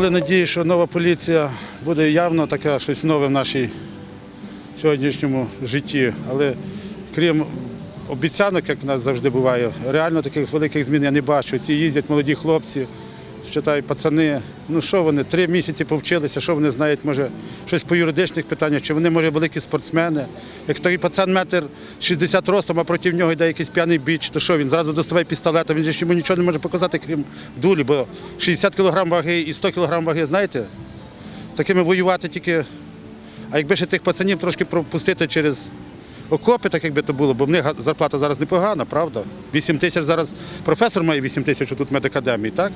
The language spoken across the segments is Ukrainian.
Мали надію, що нова поліція буде явно така щось нове в нашій сьогоднішньому житті. Але крім обіцянок, як в нас завжди буває, реально таких великих змін я не бачу. Ці їздять молоді хлопці, читають пацани. Ну що вони, три місяці повчилися, що вони знають, може, щось по юридичних питаннях, чи вони, може, великі спортсмени. Як той пацан метр 60 ростом, а проти нього йде якийсь п'яний біч, то що він зразу доставає пістолета, він ж йому нічого не може показати, крім дулі, бо 60 кг ваги і 100 кг ваги, знаєте, такими воювати тільки. А якби ще цих пацанів трошки пропустити через окопи, так якби то було, бо в них зарплата зараз непогана, правда? 8 тисяч зараз професор має 8 тисяч тут медакадемії, так?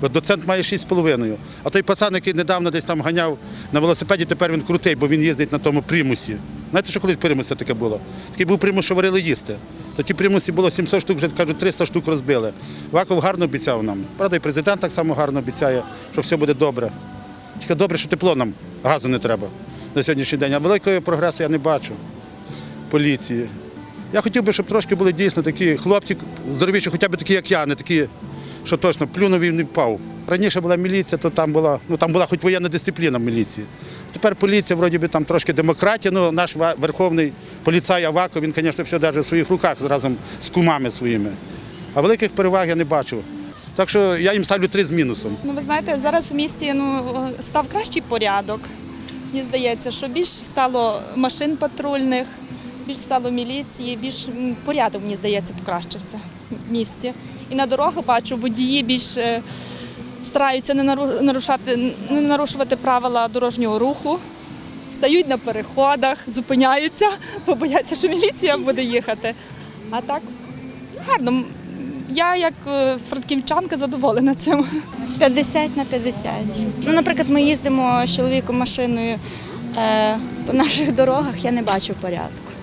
Бо доцент має 6,5. А той пацан, який недавно десь там ганяв на велосипеді, тепер він крутий, бо він їздить на тому примусі. Знаєте, що колись примус це таке було? Такий був примус, що варили їсти. То ті примусі було 700 штук, вже кажуть, 300 штук розбили. Ваков гарно обіцяв нам. Правда, і президент так само гарно обіцяє, що все буде добре. Тільки добре, що тепло нам, газу не треба на сьогоднішній день. А великого прогресу я не бачу поліції. Я хотів би, щоб трошки були дійсно такі хлопці здоровіші, хоча б такі, як я, не такі, що точно плюнув і не впав. Раніше була міліція, то там була, ну там була хоч воєнна дисципліна в міліції. Тепер поліція, вроді би, там трошки демократія. Ну, наш верховний поліцай Аваков, він, звісно, все держить в своїх руках разом з кумами своїми. А великих переваг я не бачу. Так що я їм ставлю три з мінусом. Ну, ви знаєте, зараз у місті ну, став кращий порядок. Мені здається, що більш стало машин патрульних, більш стало міліції, більш порядок, мені здається, покращився в місті. І на дорогах бачу, водії більш е, стараються не нарушати, не нарушувати правила дорожнього руху. Стають на переходах, зупиняються, бо бояться, що міліція буде їхати. А так гарно. Я як е, франківчанка задоволена цим. 50 на 50. Ну, наприклад, ми їздимо з чоловіком машиною е, по наших дорогах, я не бачу порядку.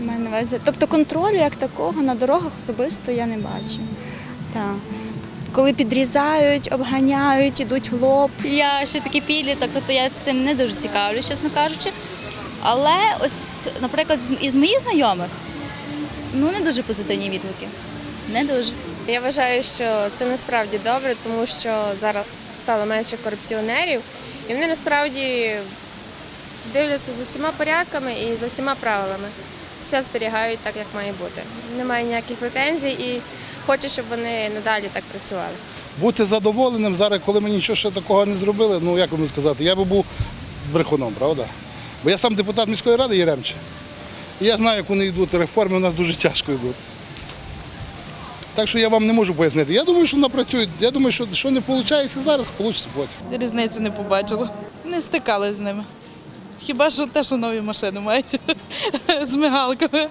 Маю на увазі. Тобто контролю як такого на дорогах особисто я не бачу. Так. Коли підрізають, обганяють, ідуть в лоб. Я ще такий підліток, тобто я цим не дуже цікавлюсь, чесно кажучи. Але ось, наприклад, із моїх знайомих ну не дуже позитивні відгуки. Не дуже. Я вважаю, що це насправді добре, тому що зараз стало менше корупціонерів, і вони насправді дивляться за всіма порядками і за всіма правилами. Все зберігають так, як має бути. Немає ніяких претензій і хочу, щоб вони надалі так працювали. бути задоволеним зараз, коли ми нічого ще такого не зробили, ну як вам сказати, я би був брехуном, правда? Бо я сам депутат міської ради Єремче. І я знаю, як вони йдуть, реформи у нас дуже тяжко йдуть. Так що я вам не можу пояснити. Я думаю, що напрацюють. Я думаю, що, що не виходить зараз, вийде потім. Різниці не побачила. Не стикалась з ними. Хіба що те, що нові машини мають з мигалками.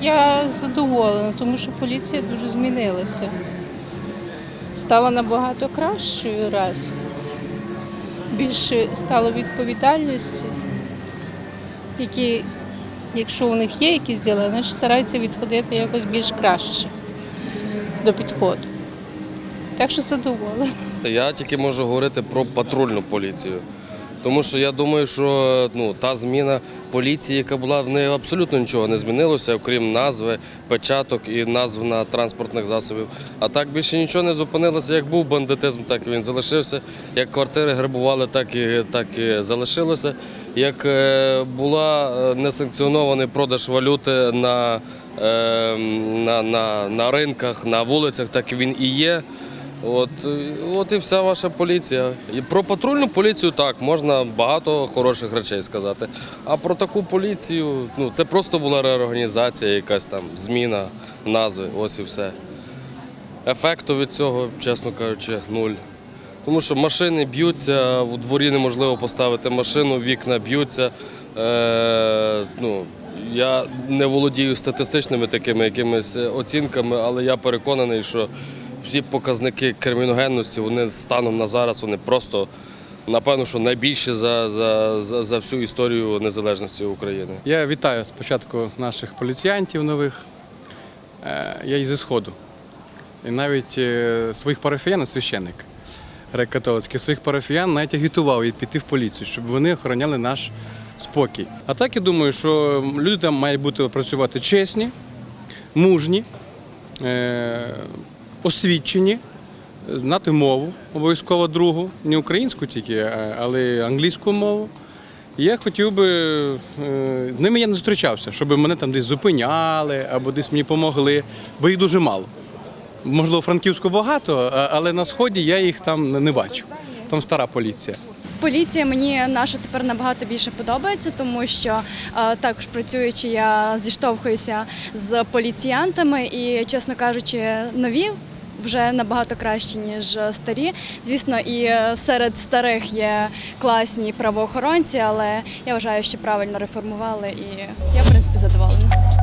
Я задоволена, тому що поліція дуже змінилася. Стала набагато кращою раз. Більше стало відповідальності, які, якщо у них є якісь діла, значить стараються відходити якось більш краще до підходу. Так що задоволена. Я тільки можу говорити про патрульну поліцію. Тому що я думаю, що ну, та зміна поліції, яка була, в неї абсолютно нічого не змінилося, окрім назви, печаток і назв на транспортних засобів. А так більше нічого не зупинилося. Як був бандитизм, так він залишився. Як квартири грабували, так і, так і залишилося. Як е, була е, несанкціонований продаж валюти на, е, на, на, на ринках, на вулицях, так він і є. От, е, от і вся ваша поліція. І про патрульну поліцію так, можна багато хороших речей сказати. А про таку поліцію, ну це просто була реорганізація, якась там зміна назви, ось і все. Ефекту від цього, чесно кажучи, нуль. Тому що машини б'ються, у дворі неможливо поставити машину, вікна б'ються. Е, ну, я не володію статистичними такими якимись оцінками, але я переконаний, що всі показники криміногенності вони станом на зараз вони просто напевно, що найбільші за, за, за, за всю історію незалежності України. Я вітаю спочатку наших поліціянтів нових. Е, Я із Сходу. І навіть е, своїх парафіян, священник греко-католицький, своїх парафіян навіть агітував їх піти в поліцію, щоб вони охороняли наш спокій. А так я думаю, що люди там мають бути працювати чесні, мужні, е, освічені, знати мову, обов'язково другу, не українську тільки, але англійську мову. Я хотів би, е, з ними я не зустрічався, щоб мене там десь зупиняли або десь мені допомогли, бо їх дуже мало. Можливо, Франківську багато, але на сході я їх там не бачу. Там стара поліція. Поліція мені наша тепер набагато більше подобається, тому що е, також працюючи, я зіштовхуюся з поліціянтами і, чесно кажучи, нові. Вже набагато кращі, ніж старі. Звісно, і серед старих є класні правоохоронці, але я вважаю, що правильно реформували, і я в принципі задоволена.